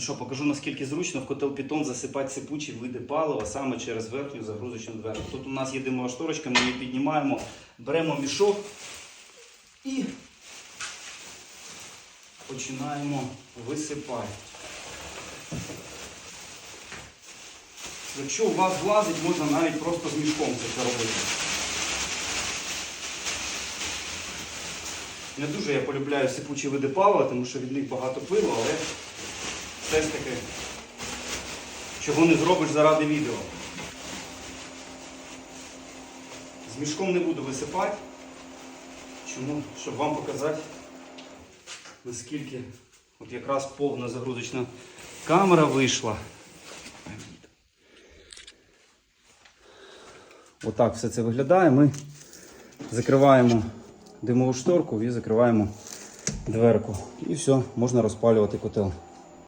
Ну що, покажу наскільки зручно в котел Python засипати сипучі види палива саме через верхню загрузочну дверку. Тут у нас є димова шторочка, ми її піднімаємо, беремо мішок і починаємо висипати. Якщо у вас влазить, можна навіть просто з мішком це робити. Не дуже я полюбляю сипучі види палива, тому що від них багато пилу, але все ж таки, чого не зробиш заради відео. З мішком не буду висипати. Чому? Щоб вам показати, наскільки от якраз повна загрузочна камера вийшла. Отак все це виглядає. Ми закриваємо димову шторку і закриваємо дверку. І все, можна розпалювати котел.